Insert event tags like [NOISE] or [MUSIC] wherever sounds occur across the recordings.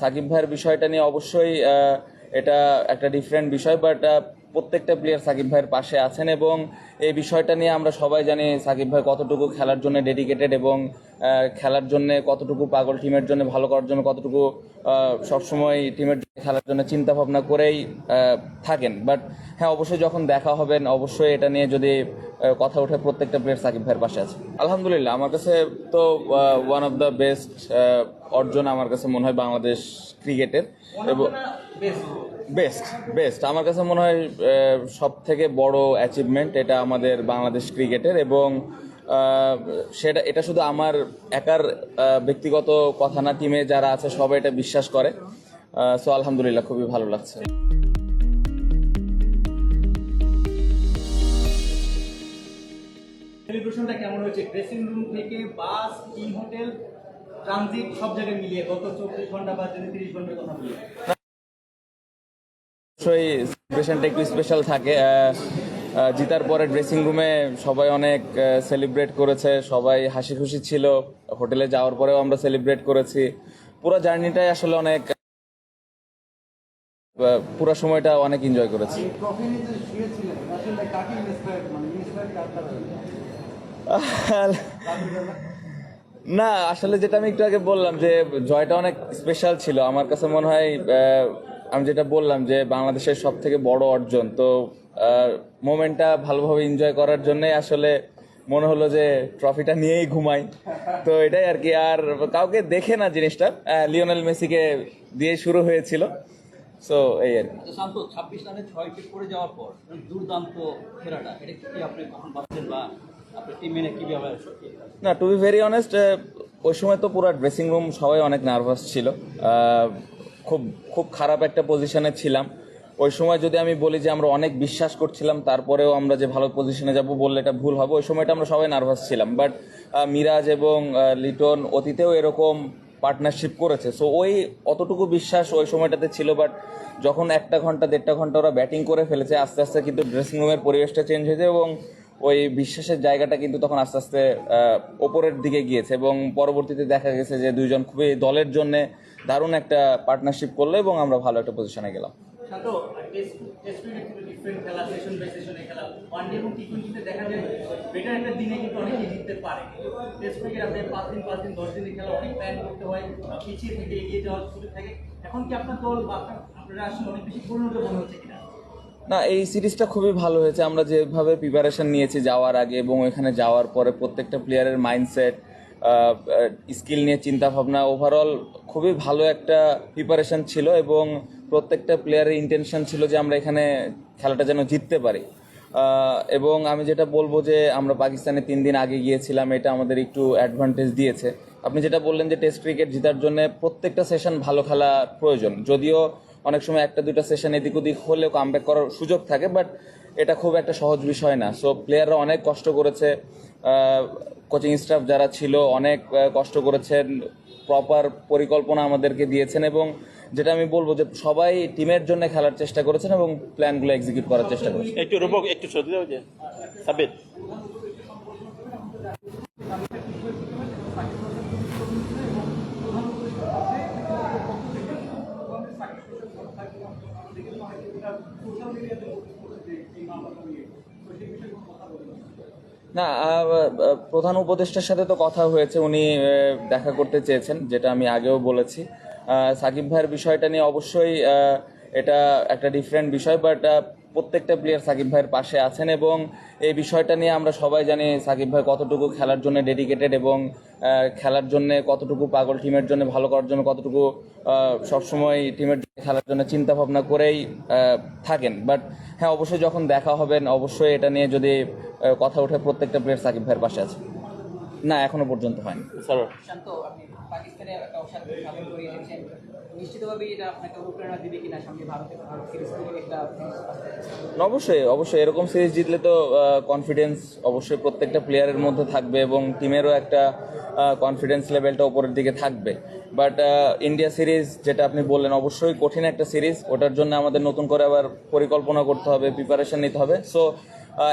সাকিব ভাইয়ের বিষয়টা নিয়ে অবশ্যই এটা একটা ডিফারেন্ট বিষয় বাট প্রত্যেকটা প্লেয়ার সাকিব ভাইয়ের পাশে আছেন এবং এই বিষয়টা নিয়ে আমরা সবাই জানি সাকিব ভাই কতটুকু খেলার জন্য ডেডিকেটেড এবং খেলার জন্য কতটুকু পাগল টিমের জন্য ভালো করার জন্য কতটুকু সবসময় টিমের জন্য খেলার জন্য চিন্তা ভাবনা করেই থাকেন। বাট হ্যাঁ অবশ্যই যখন দেখা হবেন অবশ্যই এটা নিয়ে যদি কথা ওঠে, প্রত্যেকটা প্লেয়ার সাকিব ভাইয়ের পাশে আছে। আলহামদুলিল্লাহ, আমার কাছে তো ওয়ান অফ দ্য বেস্ট অর্জন আমার কাছে মনে হয় বাংলাদেশ ক্রিকেটের। এবং বেস্ট বেস্ট আমার কাছে মনে হয় সব থেকে বড় অ্যাচিভমেন্ট এটা আমাদের বাংলাদেশ ক্রিকেটের। এবং সেটা, এটা শুধু আমার একার ব্যক্তিগত কথা না টিমে যারা আছে, সবাই এটা বিশ্বাস করে। সো আলহামদুলিল্লাহ, খুবই ভালো লাগছে। সেলিব্রেশনটা কেমন হয়েছে? ড্রেসিং রুম থেকে বাস টিম হোটেল ট্রানজিট সব জায়গায় মিলিয়ে গত চব্বিশ ঘণ্টা বা যদি তিরিশ ঘণ্টার কথা বলি। অবশ্যই সেলিব্রেশনটা একটু স্পেশাল থাকে। জিতার পরে ড্রেসিং রুমে সবাই অনেক সেলিব্রেট করেছে সবাই হাসি খুশি ছিল। হোটেলে যাওয়ার পরেও আমরা সেলিব্রেট করেছি। পুরো জার্নিটাই আসলে অনেক পুরো সময়টা অনেক এনজয় করেছি। [LAUGHS] না আসলে যেটা আমি একটু আগে বললাম যে জয়টা অনেক স্পেশাল ছিল। আমার কাছে মনে হয় আমি যেটা বললাম যে বাংলাদেশের সব থেকে বড় অর্জন। তো মোমেন্টটা ভালোভাবে এনজয় করার জন্যই আসলে মনে হলো যে ট্রফিটা নিয়েই ঘুমাই। তো এটাই আর কি। আর কাউকে দেখে না জিনিসটা লিওনেল মেসিকে দিয়ে শুরু হয়েছিল। সো এই আর কি। আচ্ছা, না টু বি ভেরি অনেস্ট ওই সময় তো পুরো ড্রেসিং রুম সবাই অনেক নার্ভাস ছিল। খুব খুব খারাপ একটা পজিশনে ছিলাম। ওই সময় যদি আমি বলি যে আমরা অনেক বিশ্বাস করছিলাম, তারপরেও আমরা যে ভালো পজিশনে যাব বললে এটা ভুল হবে, ওই সময়টা আমরা সবাই নার্ভাস ছিলাম। বাট মিরাজ এবং লিটন অতীতেও এরকম পার্টনারশিপ করেছে। সো ওই অতটুকু বিশ্বাস ওই সময়টাতে ছিল বাট যখন একটা ঘণ্টা, দেড়টা ঘণ্টা ওরা ব্যাটিং করে ফেলেছে, আস্তে আস্তে কিন্তু ড্রেসিং রুমের পরিবেশটা চেঞ্জ হয়েছে এবং ওই বিশ্বাসের জায়গাটা কিন্তু তখন আস্তে আস্তে ওপরের দিকে গিয়েছে এবং পরবর্তীতে দেখা গেছে যে দুইজন খুবই দলের জন্য দারুণ একটা পার্টনারশিপ করল এবং আমরা ভালো একটা পজিশনে গেলাম। এখন কি আপনার দল আপনারা আসলে অনেক বেশি পরিণত মনে হচ্ছে কিনা? না, এই সিরিজটা খুবই ভালো হয়েছে। আমরা যেভাবে প্রিপারেশন নিয়েছি যাওয়ার আগে এবং এখানে যাওয়ার পরে প্রত্যেকটা প্লেয়ারের মাইন্ডসেট স্কিল নিয়ে চিন্তা ভাবনা ওভারঅল খুবই ভালো একটা প্রিপারেশন ছিল এবং প্রত্যেকটা প্লেয়ারের ইন্টেনশন ছিল যে আমরা এখানে খেলাটা যেন জিততে পারি। এবং আমি যেটা বলব যে আমরা পাকিস্তানে তিন দিন আগে গিয়েছিলাম, এটা আমাদের একটু অ্যাডভান্টেজ দিয়েছে। আপনি যেটা বললেন যে টেস্ট ক্রিকেট জেতার জন্য প্রত্যেকটা সেশন ভালো খেলা প্রয়োজন, যদিও অনেক সময় একটা, দুইটা সেশন এদিক ওদিক হলেও কামব্যাক করার সুযোগ থাকে বাট এটা খুব একটা সহজ বিষয় না। সো প্লেয়াররা অনেক কষ্ট করেছে কোচিং স্টাফ যারা ছিল অনেক কষ্ট করেছেন প্রপার পরিকল্পনা আমাদেরকে দিয়েছেন এবং যেটা আমি বলব যে সবাই টিমের জন্য খেলার চেষ্টা করেছেন এবং প্ল্যানগুলো এক্সিকিউট করার চেষ্টা করেছেন। একটু রূপক, একটু সাবিত না প্রধান উপদেষ্টার সাথে তো কথা হয়েছে, উনি দেখা করতে চেয়েছেন, যেটা আমি আগেও বলেছি। সাকিব ভাইয়ের বিষয়টা নিয়ে অবশ্যই এটা একটা ডিফারেন্ট বিষয় বাট প্রত্যেকটা প্লেয়ার সাকিব ভাইয়ের পাশে আছেন এবং এই বিষয়টা নিয়ে আমরা সবাই জানি সাকিব ভাই কতটুকু খেলার জন্য ডেডিকেটেড এবং খেলার জন্য কতটুকু পাগল টিমের জন্য ভালো করার জন্য কতটুকু সবসময় টিমের জন্য খেলার জন্য চিন্তা ভাবনা করেই থাকেন। বাট হ্যাঁ অবশ্যই যখন দেখা হবেন অবশ্যই এটা নিয়ে যদি কথা ওঠে, প্রত্যেকটা প্লেয়ার সাকিব ভাইয়ের পাশে আছে। না এখনও পর্যন্ত হয়নি। সরো শান্ত আপনি পাকিস্তানে একটা অসাধারণ সাফল্য করে এনেছেন নিশ্চিতভাবেই এটা আপনাকে অনুপ্রেরণা দিবে কিনা সামনে ভারতের ভারত সিরিজ থেকে একটা অবশ্যই অবশ্যই এরকম সিরিজ জিতলে তো কনফিডেন্স অবশ্যই প্রত্যেকটা প্লেয়ারের মধ্যে থাকবে এবং টিমেরও একটা কনফিডেন্স লেভেলটা ওপরের দিকে থাকবে। বাট ইন্ডিয়া সিরিজ যেটা আপনি বললেন অবশ্যই কঠিন একটা সিরিজ ওটার জন্য আমাদের নতুন করে আবার পরিকল্পনা করতে হবে প্রিপারেশন নিতে হবে। সো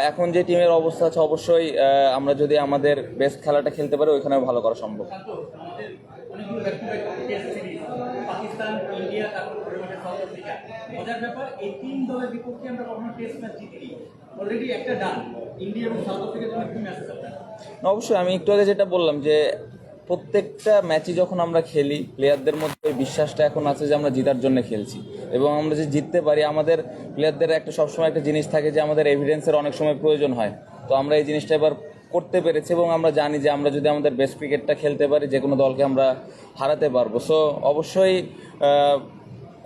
এখন যে টিমের অবস্থা আছে অবশ্যই আমরা যদি আমাদের বেস্ট খেলাটা খেলতে পারি ওইখানে ভালো করা সম্ভব। শান্ত আমাদের অনেকগুলো back to back test series Australia তারপর সাউথ আফ্রিকা মজার ব্যাপার এই তিন দলের বিপক্ষে আমরা কখনো টেস্ট ম্যাচ জিতিনি অলরেডি একটা ডান ইন্ডিয়া এবং সাউথ আফ্রিকার জন্য কি ম্যাচেস অবশ্যই আমি একটু আগে যেটা বললাম যে প্রত্যেকটা ম্যাচই যখন আমরা খেলি প্লেয়ারদের মধ্যে বিশ্বাসটা এখন আছে যে আমরা জিতার জন্য খেলছি। এবং আমরা যে জিততে পারি, আমাদের প্লেয়ারদের একটা সবসময় একটা জিনিস থাকে যে আমাদের এভিডেন্সের অনেক সময় প্রয়োজন হয়। তো আমরা এই জিনিসটা এবার করতে পেরেছি এবং আমরা জানি যে আমরা যদি আমাদের বেস্ট ক্রিকেটটা খেলতে পারি, যে কোনো দলকে আমরা হারাতে পারব। সো অবশ্যই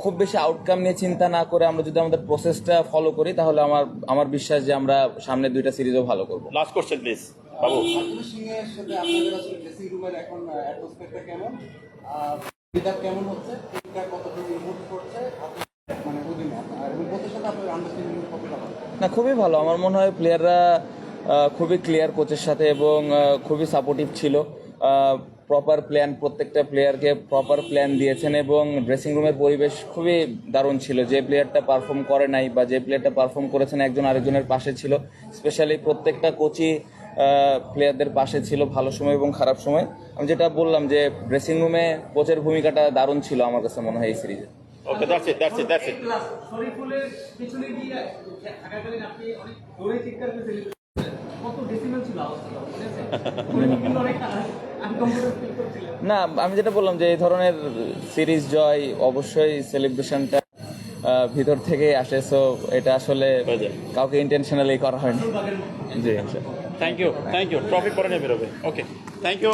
খুব বেশি আউটকাম নিয়ে চিন্তা না করে আমরা যদি আমাদের প্রসেসটা ফলো করি, তাহলে আমার আমার বিশ্বাস যে আমরা সামনে দুইটা সিরিজও ভালো করব। Last question please Babu Martino Singh এর সাথে আপনাদের আসলে ড্রেসিং রুমের এখন অ্যাটমসফিয়ারটা কেমন? আর লিডার কেমন হচ্ছে? টিমটা কতটুকু ইমপ্রুভ করছে? আপনার মানে না খুবই ভালো। আমার মনে হয় প্লেয়াররা খুবই ক্লিয়ার কোচের সাথে এবং খুবই সাপোর্টিভ ছিল। প্রপার প্ল্যান প্রত্যেকটা প্লেয়ারকে প্রপার প্ল্যান দিয়েছেন এবং ড্রেসিং রুমের পরিবেশ খুবই দারুণ ছিল। যে প্লেয়ারটা পারফর্ম করে নাই বা যে প্লেয়ারটা পারফর্ম করেছেন একজন আরেকজনের পাশে ছিল। স্পেশালি প্রত্যেকটা কোচই প্লেয়ারদের পাশে ছিল ভালো সময় এবং খারাপ সময়। আমি যেটা বললাম যে ড্রেসিং রুমে কোচের ভূমিকাটা দারুণ ছিল আমার কাছে মনে হয় এই সিরিজে okay that's it that's it that's it শরীফুলের পিছনে গিয়ে থাকাকালীন আপনি অনেক জোরে চিৎকার করে সেলিব্রেট কত ডেসিমেল ছিল আওয়াজটা আছে? উনি কিন্তু অনেক আনকমফোর্টেবল ফিল করছিলেন। না আমি যেটা বললাম যে এই ধরনের সিরিজ জয় অবশ্যই সেলিব্রেশনটা ভিতর থেকেই আসে সো এটা আসলে। কাউকে ইন্টেনশনালি করা হয়নি। জি। Thank you thank you trophy পরে নিয়ে বেরোবে। Okay thank you